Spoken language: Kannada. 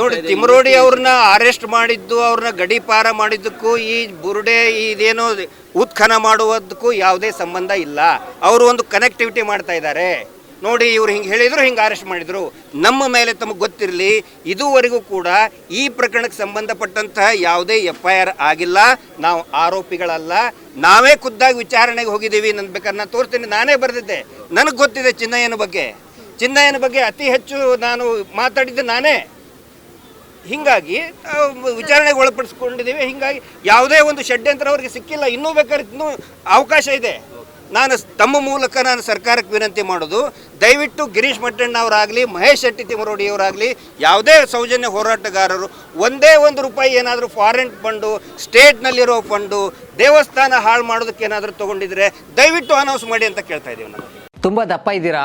ನೋಡಿ ತಿಮರೋಡಿ ಅವ್ರನ್ನ ಅರೆಸ್ಟ್ ಮಾಡಿದ್ದು ಅವ್ರನ್ನ ಗಡಿಪಾರ ಮಾಡಿದ್ದಕ್ಕೂ ಈ ಬುರುಡೆ ಇದೇನೋ ಉತ್ಖನ ಮಾಡುವುದಕ್ಕೂ ಯಾವುದೇ ಸಂಬಂಧ ಇಲ್ಲ. ಅವರು ಒಂದು ಕನೆಕ್ಟಿವಿಟಿ ಮಾಡ್ತಾ ಇದ್ದಾರೆ. ನೋಡಿ ಇವ್ರು ಹಿಂಗೆ ಹೇಳಿದ್ರು ಹಿಂಗೆ ಅರೆಸ್ಟ್ ಮಾಡಿದ್ರು. ನಮ್ಮ ಮೇಲೆ ತಮಗೆ ಗೊತ್ತಿರಲಿ ಇದುವರೆಗೂ ಕೂಡ ಈ ಪ್ರಕರಣಕ್ಕೆ ಸಂಬಂಧಪಟ್ಟಂತಹ ಯಾವುದೇ ಎಫ್ ಐ ಆರ್ ಆಗಿಲ್ಲ. ನಾವು ಆರೋಪಿಗಳಲ್ಲ. ನಾವೇ ಖುದ್ದಾಗಿ ವಿಚಾರಣೆಗೆ ಹೋಗಿದ್ದೀವಿ. ನನ್ನ ಬೇಕಾದ್ರೆ ನಾನು ತೋರಿಸ್ತೀನಿ ನಾನೇ ಬರೆದಿದ್ದೆ. ನನಗೆ ಗೊತ್ತಿದೆ ಚಿನ್ನಯ್ಯನ ಬಗ್ಗೆ. ಚಿನ್ನಯ್ಯನ ಬಗ್ಗೆ ಅತಿ ಹೆಚ್ಚು ನಾನು ಮಾತಾಡಿದ್ದು ನಾನೇ. ಹಿಂಗಾಗಿ ವಿಚಾರಣೆಗೆ ಒಳಪಡಿಸ್ಕೊಂಡಿದ್ದೀವಿ. ಹೀಗಾಗಿ ಯಾವುದೇ ಒಂದು ಷಡ್ಯಂತ್ರ ಅವರಿಗೆ ಸಿಕ್ಕಿಲ್ಲ. ಇನ್ನೂ ಬೇಕಾದ್ರೆ ಇನ್ನೂ ಅವಕಾಶ ಇದೆ. ನಾನು ತಮ್ಮ ಮೂಲಕ ನಾನು ಸರ್ಕಾರಕ್ಕೆ ವಿನಂತಿ ಮಾಡೋದು, ದಯವಿಟ್ಟು ಗಿರೀಶ್ ಮಟ್ಟಣ್ಣ ಅವರಾಗಲಿ, ಮಹೇಶ್ ಶೆಟ್ಟಿ ತಿಮರೋಡಿ ಅವರಾಗಲಿ, ಯಾವುದೇ ಸೌಜನ್ಯ ಹೋರಾಟಗಾರರು, ಒಂದೇ ಒಂದು ರೂಪಾಯಿ ಏನಾದರೂ ಫಾರಿನ್ ಫಂಡು ಸ್ಟೇಟ್ನಲ್ಲಿರೋ ಫಂಡು ದೇವಸ್ಥಾನ ಹಾಳು ಮಾಡೋದಕ್ಕೆ ಏನಾದರೂ ತೊಗೊಂಡಿದ್ರೆ ದಯವಿಟ್ಟು ಅನೌನ್ಸ್ ಮಾಡಿ ಅಂತ ಕೇಳ್ತಾ ಇದ್ದೀವಿ ನಾವು ತುಂಬ ದಪ್ಪ ಇದ್ದೀರಾ?